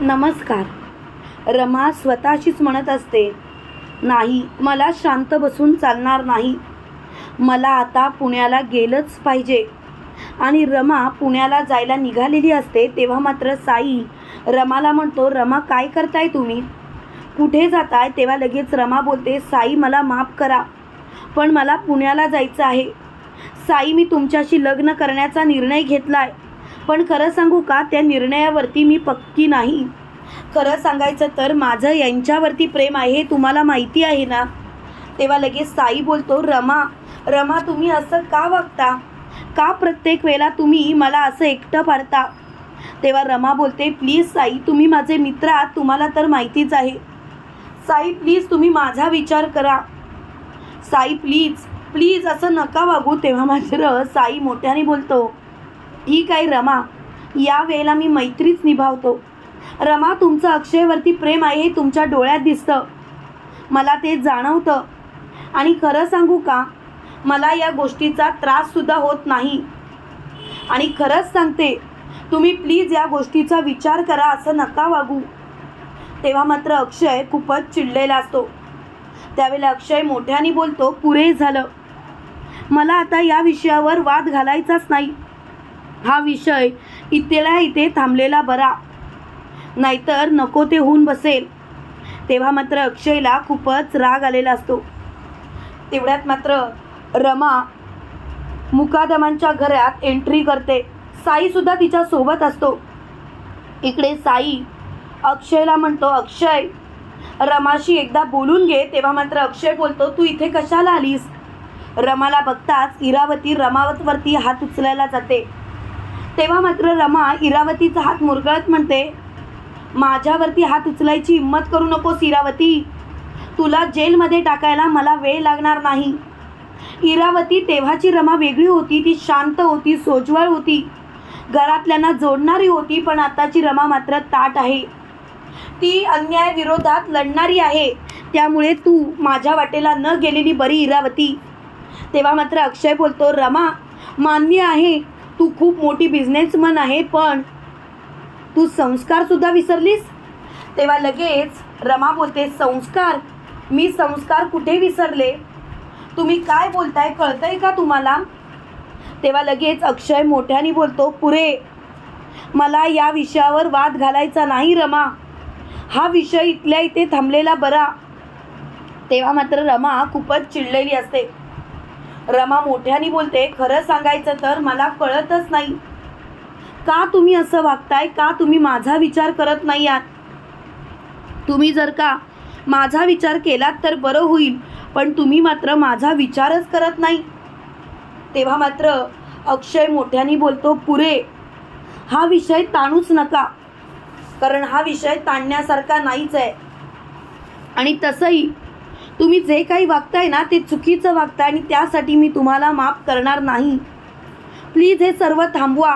नमस्कार. रमा स्वतःशीच म्हणत असते नाही मला शांत बसून चालणार नाही. मला आता पुण्याला गेलंच पाहिजे. आणि रमा पुण्याला जायला निघालेली असते तेव्हा मात्र साई रमाला म्हणतो रमा काय करताय तुम्ही? कुठे जाताय? तेव्हा लगेच रमा बोलते साई मला माफ करा पण मला पुण्याला जायचं आहे. साई मी तुमच्याशी लग्न करण्याचा निर्णय घेतला आहे पण खरं सांगू का त्या निर्णयावरती मी पक्की नाही. खरं सांगायचं तर माझं यांच्यावरती प्रेम आहे तुम्हाला माहिती आहे ना? तेव्हा लगेच साई बोलतो रमा रमा तुम्ही असं का वागता? का प्रत्येक वेळेला तुम्ही मला असं एकटं पाडता? तेव्हा रमा बोलते प्लीज साई तुम्ही माझे मित्र आहात तुम्हाला तर माहितीच आहे. साई प्लीज तुम्ही माझा विचार करा. साई प्लीज प्लीज असं नका वागू. तेव्हा मात्र साई मोठ्याने बोलतो ठीक आहे रमा? या वेळेला मी मैत्रीच निभावतो. रमा तुमचं अक्षयवरती प्रेम आहे हे तुमच्या डोळ्यात दिसतं. मला ते जाणवतं. आणि खरं सांगू का? मला या गोष्टीचा त्राससुद्धा होत नाही. आणि खरंच सांगते तुम्ही प्लीज या गोष्टीचा विचार करा असं नका वागू. तेव्हा मात्र अक्षय खूपच चिडलेला असतो. त्यावेळेला अक्षय मोठ्याने बोलतो पुरे झालं. मला आता या विषयावर वाद घालायचाच नाही. हा विषय इथेला इथे थांबलेला बरा. नाहीतर नको ते होऊन बसेल. तेव्हा मात्र अक्षयला खूपच राग आलेला असतो. तेवढ्यात मात्र रमा मुकादमांच्या घरात एंट्री करते. साईसुद्धा तिच्या सोबत असतो. इकडे साई अक्षयला म्हणतो अक्षय रमाशी एकदा बोलून घे. तेव्हा मात्र अक्षय बोलतो तू इथे कशाला आलीस? रमाला बघताच इरावती रमावतवरती हात उचलायला जाते. तेव्हा मात्र रमा इरावतीचा हात मुरगळत म्हणते माझ्यावरती हात उचलायची हिंमत करू नकोस इरावती. तुला जेलमध्ये टाकायला मला वेळ लागणार नाही. इरावती तेव्हाची रमा वेगळी होती ती शांत होती सोज्वळ होती. घरातल्यांना जोडणारी होती पण आताची रमा मात्र ताट आहे. ती अन्यायाविरोधात लढणारी आहे. त्यामुळे तू माझ्या वाटेला न गेलेली बरी इरावती. तेव्हा मात्र अक्षय बोलतो रमा मान्य आहे तू खूप मोठी बिझनेसमन आहे पण तू संस्कारसुद्धा विसरलीस? तेव्हा लगेच रमा बोलते संस्कार? मी संस्कार कुठे विसरले? तुम्ही काय बोलताय कळतंय का तुम्हाला? तेव्हा लगेच अक्षय मोठ्याने बोलतो पुरे मला या विषयावर वाद घालायचा नाही रमा. हा विषय इथल्या इथे थांबलेला बरा. तेव्हा मात्र रमा खूपच चिडलेली असते. रमा मोठ्याने बोलते खरं सांगायचं तर मला कळतच नाही. का तुम्ही असं वागताय? का तुम्ही माझा विचार करत नाही आहात? तुम्ही जर का माझा विचार केलात तर बरं होईल पण तुम्ही मात्र माझा विचारच करत नाही. तेव्हा मात्र अक्षय मोठ्याने बोलतो पुरे हा विषय ताणूच नका कारण हा विषय ताणण्यासारखा नाहीच आहे. आणि तसंही तुम्ही जे काही वागताय ना ते चुकीचं वागताय आणि त्यासाठी मी तुम्हाला माफ करणार नाही. प्लीज हे सर्व थांबवा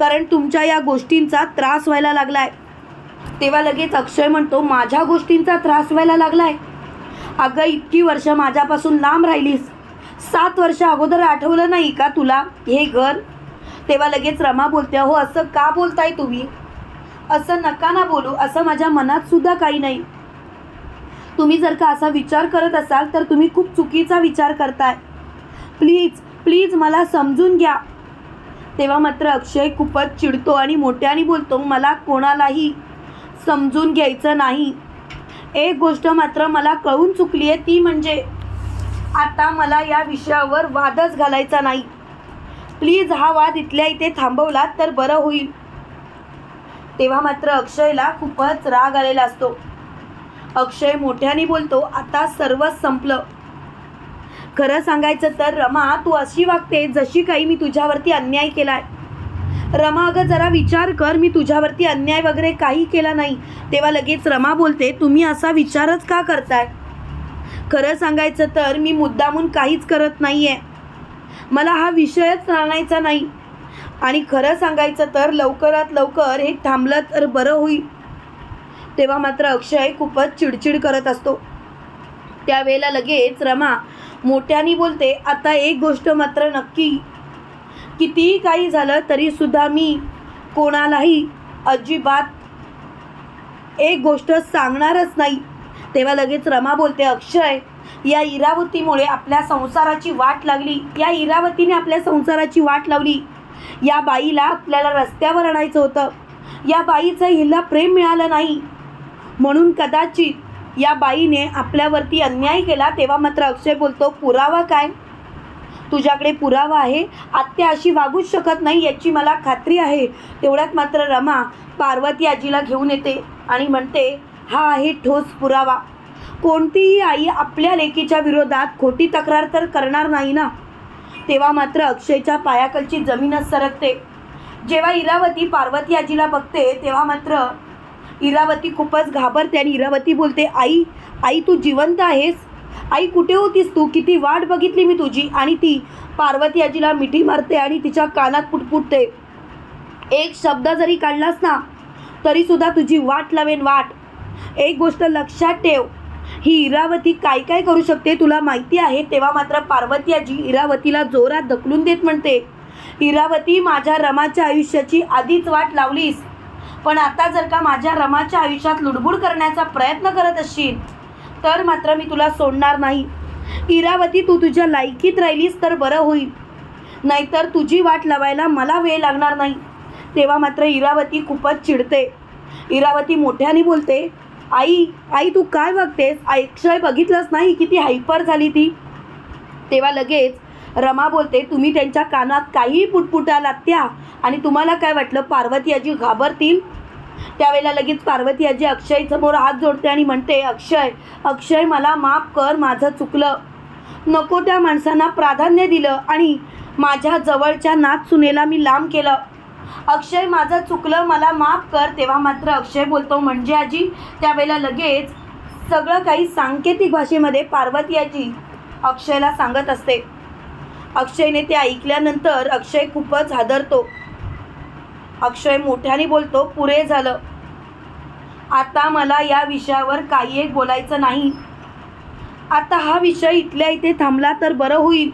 कारण तुमच्या या गोष्टींचा त्रास व्हायला लागलाय. तेव्हा लगेच अक्षय म्हणतो माझ्या गोष्टींचा त्रास व्हायला लागलाय. अगं इतकी वर्ष माझ्यापासून लांब राहिलीस. सात वर्ष अगोदर आठवलं नाही का तुला हे घर? तेव्हा लगेच रमा बोलते हो असं का बोलताय तुम्ही? असं नका ना बोलू. असं माझ्या मनात सुद्धा काही नाही. तुम्ही जर का असा विचार करत असाल तर तुम्ही खूप चुकीचा विचार करताय. प्लीज प्लीज मला समजून घ्या. तेव्हा मात्र अक्षय खूपच चिडतो आणि मोठ्याने बोलतो मला कोणालाही समजून घ्यायचं नाही. एक गोष्ट मात्र मला कळून चुकली आहे ती म्हणजे आता मला या विषयावर वादच घालायचा नाही. प्लीज हा वाद इथल्या इथे थांबवलात तर बरं होईल. तेव्हा मात्र अक्षयला खूपच राग आलेला असतो. अक्षय मोठ्याने बोलतो आता सर्वच संपलं. खरं सांगायचं तर रमा तू अशी वागते जशी काही मी तुझ्यावरती अन्याय केलाय. रमा अगं जरा विचार कर मी तुझ्यावरती अन्याय वगैरे काही केला नाही. तेव्हा लगेच रमा बोलते तुम्ही असा विचारच का करताय? खरं सांगायचं तर मी मुद्दामून काहीच करत नाही आहे मला हा विषयच आणायचा नाही. आणि खरं सांगायचं तर लवकरात लवकर हे थांबलं तर बरं होईल. तेव्हा मात्र अक्षय खूपच चिडचिड करत असतो. त्यावेळेला लगेच रमा मोठ्याने बोलते आता एक गोष्ट मात्र नक्की. कितीही काही झालं तरीसुद्धा मी कोणालाही अजिबात एक गोष्ट सांगणारच नाही. तेव्हा लगेच रमा बोलते अक्षय या इरावतीमुळे आपल्या संसाराची वाट लागली. या इरावतीने आपल्या संसाराची वाट लावली. या बाईला आपल्याला रस्त्यावर आणायचं होतं. या बाईचं हिला प्रेम मिळालं नाही. म्हणून कदाचित या बाईने आपल्यावरती अन्याय केला तेव्हा मात्र अक्षय बोलतो पुरावा काय? तुझ्याकडे पुरावा आहे? आत्या अशी वागूच शकत नाही याची मला खात्री आहे. तेवढ्यात मात्र रमा पार्वती आजीला घेऊन येते आणि म्हणते हा आहे ठोस पुरावा. कोणतीही आई आपल्या लेकीच्या विरोधात खोटी तक्रार तर करणार नाही ना? तेव्हा मात्र अक्षयच्या पायाकलची जमीनच सरकते. जेव्हा इरावती पार्वती आजीला बघते तेव्हा मात्र इरावती खूपच घाबरते आणि इरावती बोलते आई आई तू जिवंत आहेस. आई कुठे होतीस तू? किती वाट बघितली मी तुझी. आणि ती पार्वती आजीला मिठी मारते आणि तिच्या कानात पुटपुटते. एक शब्द जरी काढलास ना तरी सुद्धा तुझी वाट लावेन वाट. एक गोष्ट लक्षात ठेव ही इरावती काय काय करू शकते तुला माहिती आहे? तेव्हा मात्र पार्वती आजी इरावतीला जोरात ढकलून देत म्हणते इरावती माझ्या रमाच्या आयुष्याची आधीच वाट लावलीस. पण आता जर का माझ्या रमाच्या आयुष्यात लुडबुड करण्याचा प्रयत्न करत असशील तर मात्र मी तुला सोडणार नाही. इरावती तू तुझ्या लायकीत राहिलीस तर बरं होईल. नाहीतर तुझी वाट लावायला मला वेळ लागणार नाही. तेव्हा मात्र इरावती खूपच चिडते. इरावती मोठ्याने बोलते आई आई तू काय बघतेस? अक्षय बघितलंच नाही किती हायपर झाली ती. तेव्हा लगेच रमा बोलते तुम्ही त्यांच्या कानात काहीही पुटपुटालात त्या आणि तुम्हाला काय वाटलं पार्वती आजी घाबरतील? त्यावेळेला लगेच पार्वती आजी अक्षय समोर हात जोडते आणि म्हणते अक्षय अक्षय मला माफ कर माझं चुकलं. नको त्या माणसांना प्राधान्य दिलं आणि माझ्या जवळच्या नाच सुनेला मी लांब केलं. अक्षय माझं चुकलं मला माफ कर. तेव्हा मात्र अक्षय बोलतो म्हणजे आजी? त्यावेळेला लगेच सगळं काही सांकेतिक भाषेमध्ये पार्वती आजी अक्षयला सांगत असते. अक्षयने ते ऐकल्यानंतर अक्षय खूपच हादरतो. अक्षय मोठ्याने बोलतो पुरे झालं. आता मला या विषयावर काही एक बोलायचं नाही. आता हा विषय इथल्या इथे थांबला तर बरं होईल.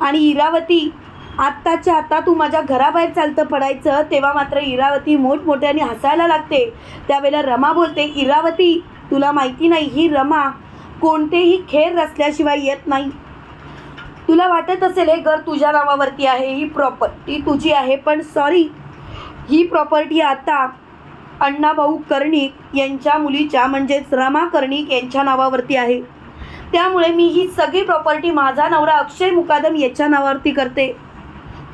आणि इरावती आत्ताच्या आता तू माझ्या घराबाहेर चालतं पडायचं तेव्हा मात्र इरावती मोठमोठ्याने हसायला लागते. त्यावेळेला रमा बोलते इरावती तुला माहिती नाही ही रमा कोणतेही खेळ रचल्याशिवाय येत नाही. तुला वाटत असेल हे घर तुझ्या नावावरती आहे ही प्रॉपर्टी तुझी आहे पण सॉरी ही प्रॉपर्टी आता अण्णाभाऊ कर्णिक यांच्या मुलीच्या म्हणजेच रमा कर्णिक यांच्या नावावरती आहे. त्यामुळे मी ही सगळी प्रॉपर्टी माझा नवरा अक्षय मुकादम याच्या नावावरती करते.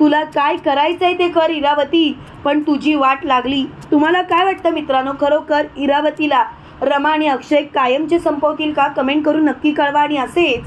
तुला काय करायचं आहे ते कर इरावती पण तुझी वाट लागली. तुम्हाला काय वाटतं मित्रांनो? खरोखर इरावतीला रमा आणि अक्षय कायमचे संपवतील का? कमेंट करून नक्की कळवा आणि असेच